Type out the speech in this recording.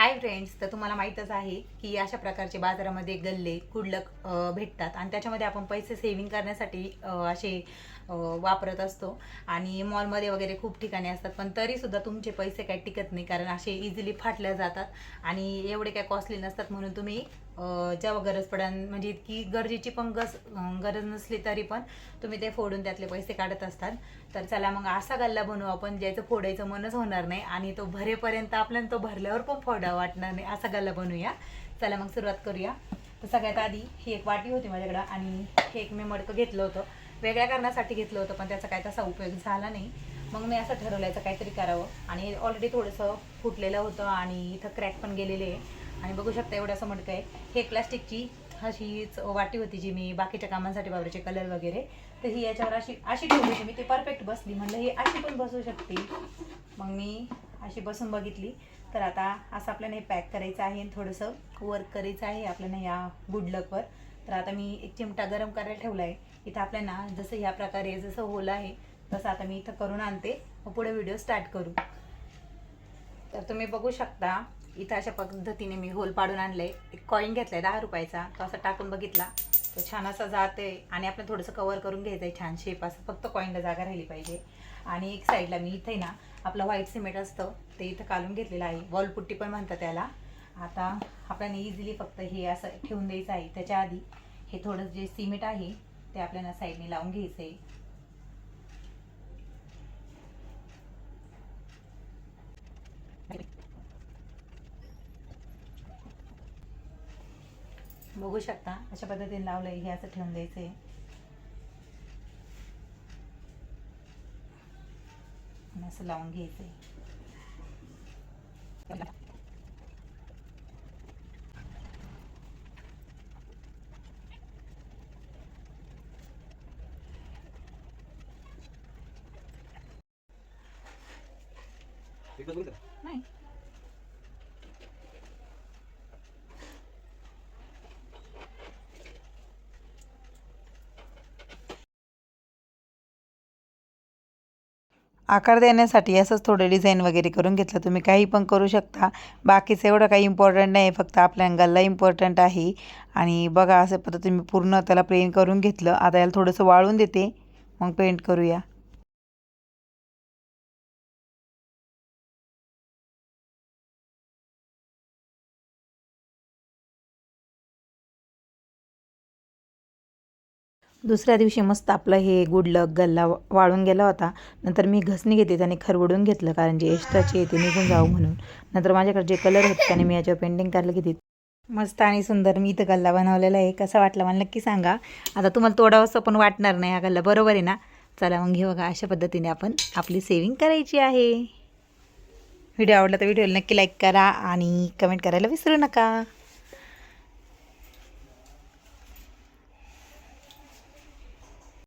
Hi friends तर तुम्हाला माहीतच आहे की अशा प्रकारचे बाजारामध्ये गल्ले कुडलक भेटतात. आणि त्याच्यामध्ये आपण पैसे सेव्हिंग करण्यासाठी असे वापरत असतो. आणि मॉलमध्ये वगैरे खूप ठिकाणी असतात पण तरीसुद्धा तुमचे पैसे काही टिकत नाही कारण असे इझिली फाटल्या जातात. आणि एवढे काय कॉस्टली नसतात म्हणून तुम्ही जेव्हा गरज पडेल म्हणजे इतकी गरजेची पण गस गरज नसली तरी पण तुम्ही ते फोडून त्यातले पैसे काढत असतात. तर चला मग असा गल्ला बनवू आपण ज्याचं फोडायचं मनच होणार नाही आणि तो भरेपर्यंत आपल्याला तो भरल्यावर पण फोडा वाटणार नाही. असा गल्ला बनवूया. चला मग सुरुवात करूया. तर सगळ्यात आधी ही एक वाटी होती माझ्याकडं आणि हे एक मी मडकं घेतलं होतं. वेगळ्या कारणासाठी घेतलं होतं पण त्याचा काय तसा उपयोग झाला नाही. मग मी असं ठरवलं याचं काहीतरी करावं. आणि ऑलरेडी थोडंसं फुटलेलं होतं आणि इथं क्रॅक पण गेलेले आहे. आणि बघू शकता एवढं असं मडकं आहे. हे प्लास्टिकची अशीच वाटी होती जी मी बाकीच्या कामांसाठी वापरायचे कलर वगैरे. तर ही याच्यावर अशी अशी ठेवली होती मी. ती परफेक्ट बसली. म्हणलं ही अशी पण बसू शकते. मग मी अशी बसून बघितली. तर आता असं आपल्याला हे पॅक करायचं आहे आणि थोडंसं वर्क करायचं आहे आपल्याला या गुडलकवर तर आता मी एक चिमटा गरम करायला ठेवला आहे. इथं आपल्याला जसं ह्या प्रकारे जसं होल आहे तसं आता मी इथं करून आणते. मग पुढे व्हिडिओ स्टार्ट करू. तर तुम्ही बघू शकता इथं अशा पद्धतीने मी होल पाडून आणले एक कॉईन घेतलाय दहा रुपयाचा. तो असा टाकून बघितला. तो छान असा जाते आणि आपण थोडंसं कवर करून घ्यायचं आहे छान शेप असं फक्त कॉईनला जागा राहिली पाहिजे. आणि एक साईडला मी इथे ना आपलं व्हाईट सिमेंट असतं. ते इथं काढून घेतलेलं आहे. वॉलपुट्टी पण म्हणतात त्याला. आता आपल्याला इझिली फक्त हे असं ठेवून द्यायचं आहे. त्याच्या आधी हे थोडं जे सिमेंट आहे ते आपल्याला साईडने लावून घ्यायचं आहे बघू शकता अशा पद्धतीने लावलंय हे असं ठेवून द्यायचंय. आणि असं लावून घ्यायचंय. नाही. आकार देण्यासाठी असंच थोडं डिझाईन वगैरे करून घेतलं. तुम्ही काही पण करू शकता. बाकीचं एवढं काही इम्पॉर्टंट नाही. फक्त आपल्या अंगाला इम्पॉर्टंट आहे. आणि बघा असं पद्धतीने मी पूर्ण त्याला प्लेन करून घेतलं. आता याला थोडंसं वाळून देते. मग पेंट करूया. दुसऱ्या दिवशी मस्त आपलं हे गुडलक गल्ला वाळून गेला होता. नंतर मी घसणी घेतली त्याने खरवडून घेतलं कारण जे एक्स्ट्राची येते ते निघून जाऊ म्हणून. नंतर माझ्याकडे जे कलर होते त्याने मी याच्यावर पेंटिंग काढलं घेतली मस्त आणि सुंदर मी इथं गल्ला बनवलेला आहे. कसा वाटला मला नक्की सांगा. आता तुम्हाला तोडावंसं पण वाटणार नाही हा गल्ला. बरोबर आहे ना? चला मग घेऊ बघा अशा पद्धतीने आपण आपली सेविंग करायची आहे. व्हिडिओ आवडला तर व्हिडिओला नक्की लाईक करा आणि कमेंट करायला विसरू नका.